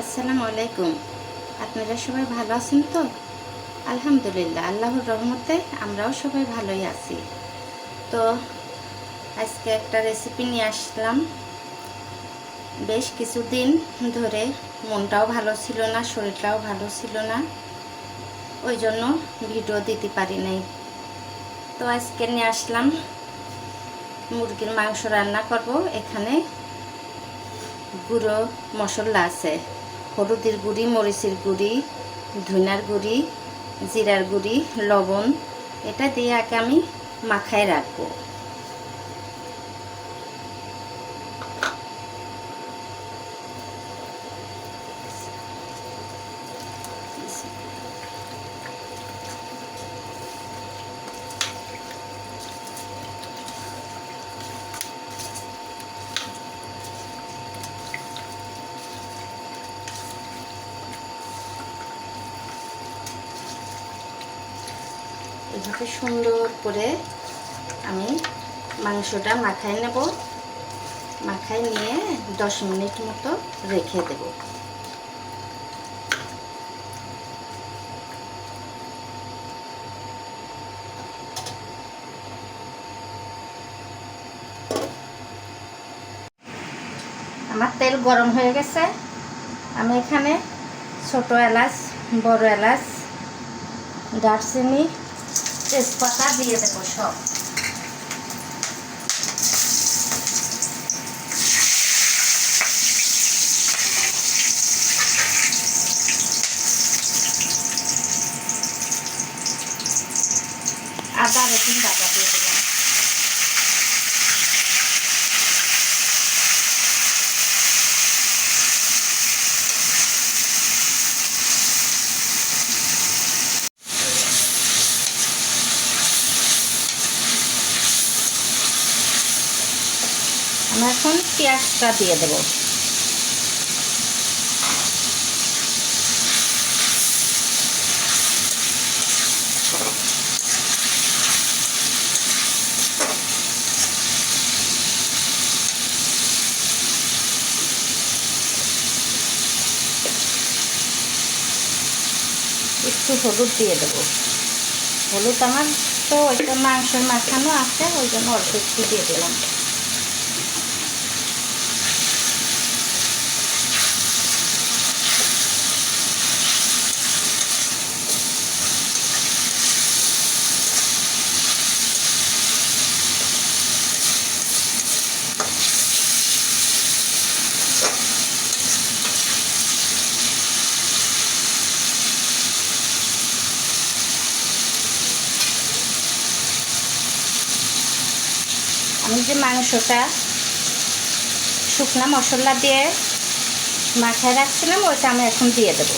আসসালামু আলাইকুম। আপনারা সবাই ভালো আছেন তো? আলহামদুলিল্লাহ, আল্লাহর রহমতে আমরাও সবাই ভালোই আছি। তো আজকে একটা রেসিপি নিয়ে আসলাম। বেশ কিছুদিন ধরে মনটাও ভালো ছিল না, শরীরটাও ভালো ছিল না। ওই জন্য ভিডিও দিতে পারি নাই। তো আজকে নিয়ে আসলাম, মুরগির মাংস রান্না করব। এখানে গুঁড়ো মশলা আছে। হলুদের গুঁড়ি, মরিচের গুঁড়ি, ধুনার গুঁড়ি, জিরার গুঁড়ি, লবণ। এটা দিয়ে আগে আমি মাখায় রাখব। এভাবে সুন্দর করে আমি মাংসটা মাখায় নেব। মাখায় নিয়ে দশ মিনিট মতো রেখে দেব। আমার তেল গরম হয়ে গেছে। আমি এখানে ছোট এলাচ, বড় এলাচ, দারচিনি তেজপাতা দিয়ে দেবো সব। আদা রসুন বাটা দিয়ে দেবো আমি এখন পেঁয়াজটা দিয়ে দেবো। একটু হলুদ দিয়ে দেবো। হলুদ আমার তো ওইটা মাংসের মাখানো আছে, ওই জন্য অল্প একটু দিয়ে দিলাম। আমি যে মাংসটা শুকনা মশলা দিয়ে মাথায় রাখছিলাম ওইটা আমি এখন দিয়ে দেবো।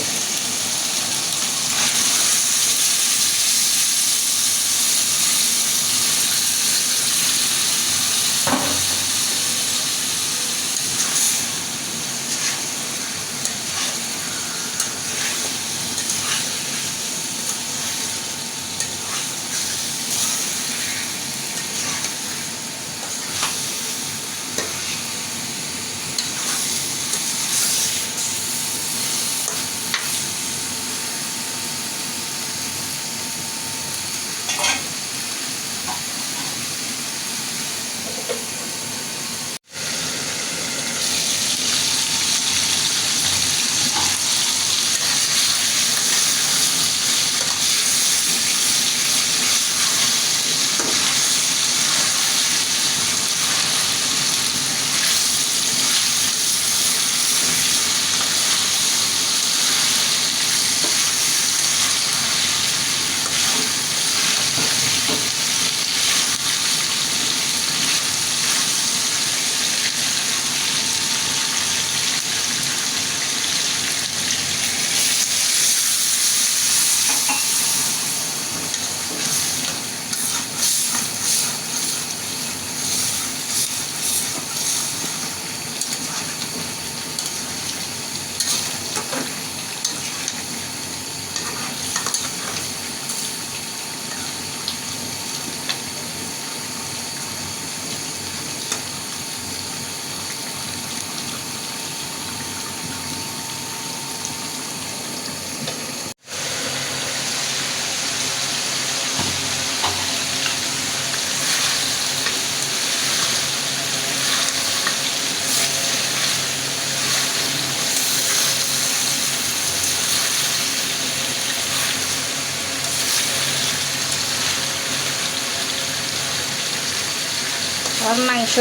আমার মাংস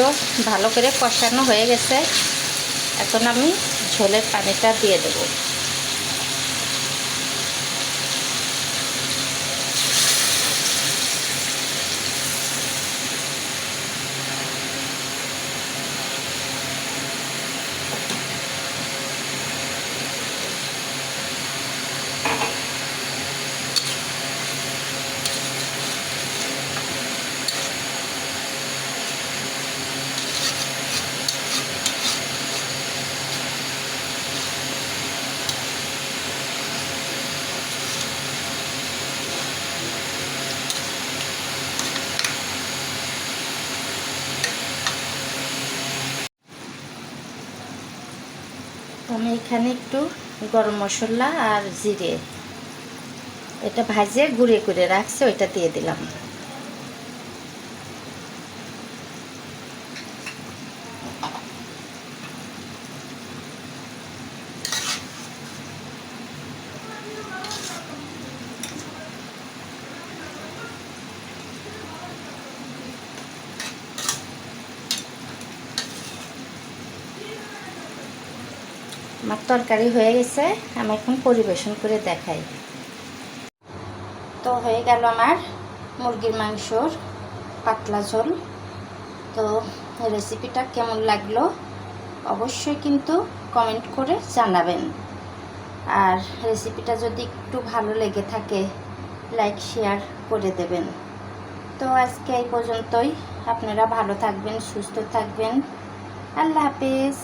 ভালো করে কষানো হয়ে গেছে। এখন আমি ঝোলের পানিটা দিয়ে দেব। আমি এখানে একটু গরম মশলা আর জিরে। এটা ভাজে গুঁড়ে করে রাখছে, ওইটা দিয়ে দিলাম। আমার তরকারি হয়ে গেছে, আমি এখন পরিবেশন করে দেখাই। তো হয়ে গেল আমার মুরগির মাংসর পাতলা ঝোল। তো রেসিপিটা কেমন লাগল অবশ্যই কিন্তু কমেন্ট করে জানাবেন। আর রেসিপিটা যদি একটু ভালো লেগে থাকে লাইক শেয়ার করে দেবেন। তো আজকে এই পর্যন্তই। আপনারা ভালো থাকবেন, সুস্থ থাকবেন। আল্লাহ হাফেজ।